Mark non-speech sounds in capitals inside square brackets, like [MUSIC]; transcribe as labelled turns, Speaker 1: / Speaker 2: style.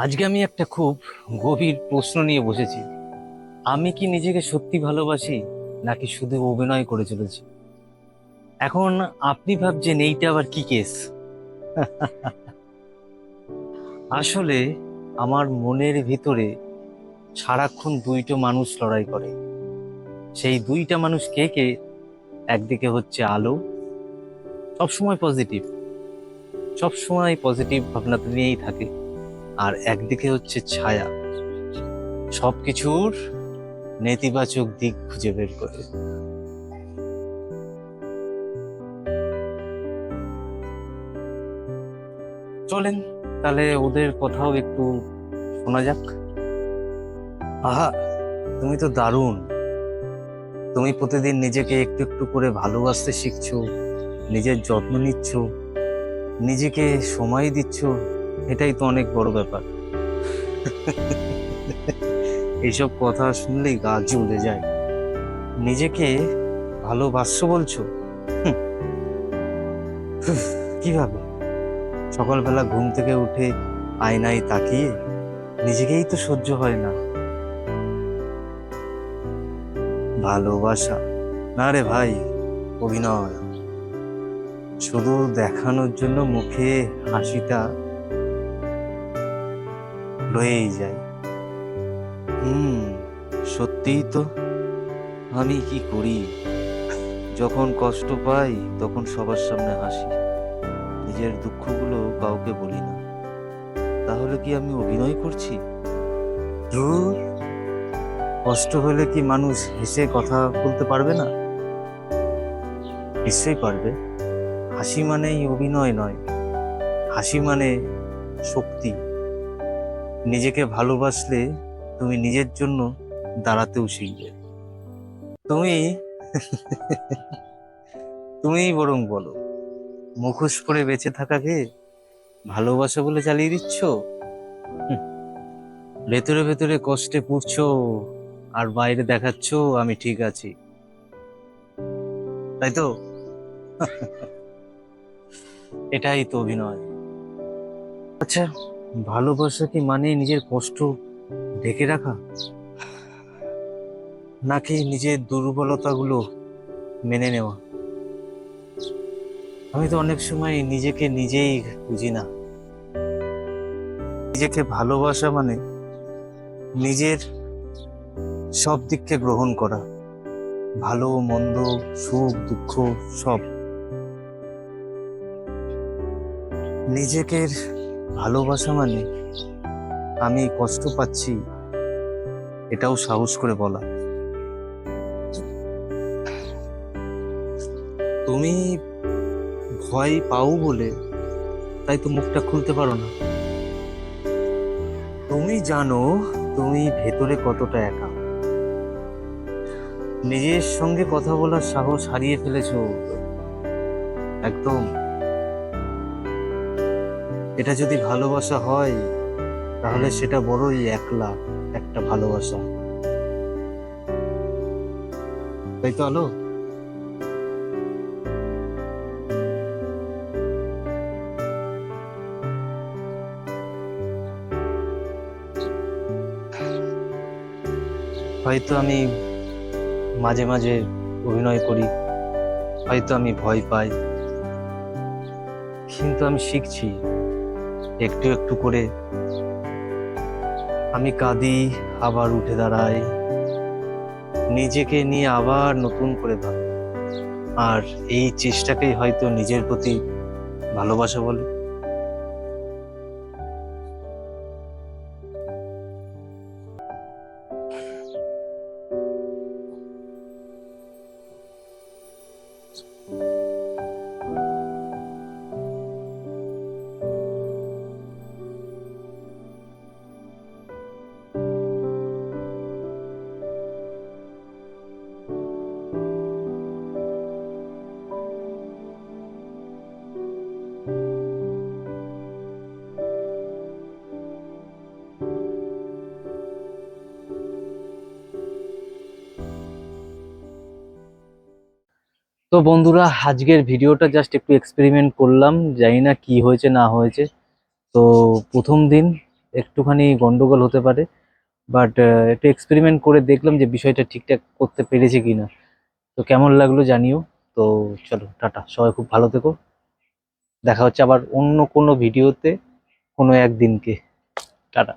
Speaker 1: আজকে আমি একটা খুব গভীর প্রশ্ন নিয়ে বসেছি। আমি কি নিজেকে সত্যি ভালোবাসি, নাকি শুধু অভিনয় করে চলেছি? এখন আপনি ভাবছেন এইটা আবার কি কেস? [LAUGHS] আসলে আমার মনের ভিতরে সারাক্ষণ দুইটা মানুষ লড়াই করে। সেই দুইটা মানুষ কে কে? একদিকে হচ্ছে আলো, সবসময় পজিটিভ। সবসময় পজিটিভ ভাবনা নিয়েই থাকে। আর একদিকে হচ্ছে ছায়া। সবকিছুর নেতিবাচক দিক খুঁজে বের করে। চলেন, তাহলে ওদের কথাও একটু শোনা যাক। আহা, তুমি তো দারুণ। তুমি প্রতিদিন নিজেকে একটু একটু করে ভালোবাসতে শিখছো, নিজের যত্ন নিচ্ছ, নিজেকে সময় দিচ্ছ। এটাই তো অনেক বড় ব্যাপার। এইসব কথা শুনলেই গা জ্বলে যায়। নিজেকে ভালোবাসছো বলছো? কীভাবে? সকালবেলা ঘুম থেকে উঠে আয়নায় তাকিয়ে নিজেকেই তো সহ্য হয় না। ভালোবাসা? না রে ভাই, অভিনয়। শুধু দেখানোর জন্য মুখে হাসিটা রয়েই যায়। হুম সত্যিই তো। আমি কি করি? যখন কষ্ট পাই তখন সবার সামনে হাসি। নিজের দুঃখগুলো কাউকে বলি না। তাহলে কি আমি অভিনয় করছি? ধুর, কষ্ট হলে কি মানুষ হেসে কথা বলতে পারবে না? নিশ্চয়ই পারবে। হাসি মানেই অভিনয় নয়। হাসি মানে শক্তি। নিজেকে ভালোবাসলে তুমি নিজের জন্য দাঁড়াতেও শিখবে। তুমি তুমি বরং বলো, মুখোশ করে বেঁচে থাকাকে ভালোবাসা বলে চালিয়ে দিচ্ছ? ভেতরে ভেতরে কষ্টে পুড়ছো আর বাইরে দেখাচ্ছ আমি ঠিক আছি। তাই তো? এটাই তো অভিনয়। আচ্ছা ভালোবাসা কি মানে নিজের কষ্ট ঢেকে রাখা? নাকি নিজের দুর্বলতাগুলো মেনে নেওয়া? আমি তো অনেক সময় নিজেকে নিজেই বুঝি না। নিজেকে ভালোবাসা মানে নিজের সব দিককে গ্রহণ করা। ভালো, মন্দ, সুখ, দুঃখ, সব। নিজেকে ভালোবাসা মানে আমি কষ্ট পাচ্ছি, এটাও সাহস করে বলা। তুমি ভয় পাও বলে তাই তো মুখটা খুলতে পারো না। তুমি জানো তুমি ভেতরে কতটা একা। নিজের সঙ্গে কথা বলার সাহস হারিয়ে ফেলেছো। একদম। এটা যদি ভালোবাসা হয়, তাহলে সেটা বড়ই একলা একটা ভালোবাসা। তাই তো আলো? হয়তো আমি মাঝে মাঝে অভিনয় করি, হয়তো আমি ভয় পাই, কিন্তু আমি শিখছি। একটু একটু করে। আমি কাঁদি, আবার উঠে দাঁড়াই। নিজেকে নিয়ে আবার নতুন করে ভাবি। আর এই চেষ্টাকেই হয়তো নিজের প্রতি ভালোবাসা বলে। তো বন্ধুরা, আজকের ভিডিওটা জাস্ট একটু এক্সপেরিমেন্ট করলাম, জানি না কি হয়েছে, না হয়েছে। তো প্রথম দিন
Speaker 2: একটুখানি গন্ডগোল হতে পারে বাট একটু এক্সপেরিমেন্ট করে দেখলাম যে বিষয়টা ঠিকঠাক করতে পেরেছে কি না তো কেমন লাগল জানিও। তো চলো, টাটা। সবাই খুব ভালো থেকো। দেখা হচ্ছে আবার অন্য কোনো ভিডিওতে, কোনো একদিনকে। টাটা।